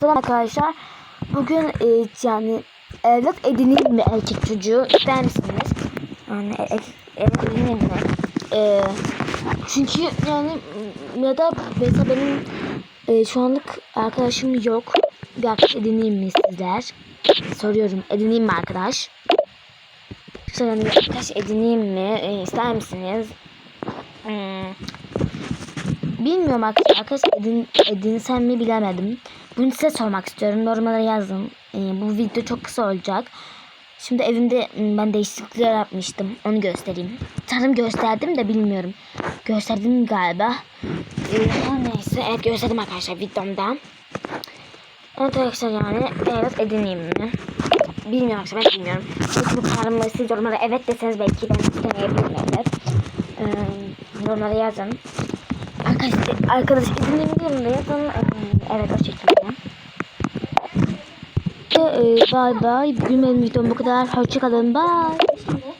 Selam arkadaşlar. Bugün e, yani evlat edineyim mi erkek çocuğu ister misiniz? Yani e, evlat edineyim mi? E, çünkü yani ya da mesela benim e, şu anlık arkadaşım yok. Bir arkadaş edineyim mi sizler? Soruyorum. Edineyim mi arkadaş? Sonra arkadaş edineyim mi? E, ister misiniz? Hmm. Bilmiyorum arkadaşlar. Arkadaş edin, edinsem mi bilemedim. Bunu size sormak istiyorum. Yorumlara yazın. Ee, bu video çok kısa olacak. Şimdi evimde m, ben değişiklikler yapmıştım. Onu göstereyim. Sanırım gösterdim de bilmiyorum. Gösterdim galiba. Ee, neyse. Evet gösterdim arkadaşlar videomda. Evet arkadaşlar yani evet edineyim mi? Bilmiyorum arkadaşlar ben bilmiyorum. Bu kararımı siz yorumlara evet deseniz belki ben istemeyebilirim evet. Ee, yorumlara yazın. Arkadaş, arkadaş da yazın. Ee, evet o şekilde. Ee, bye bye. Bugün benim videom bu kadar. Hoşçakalın. Bye.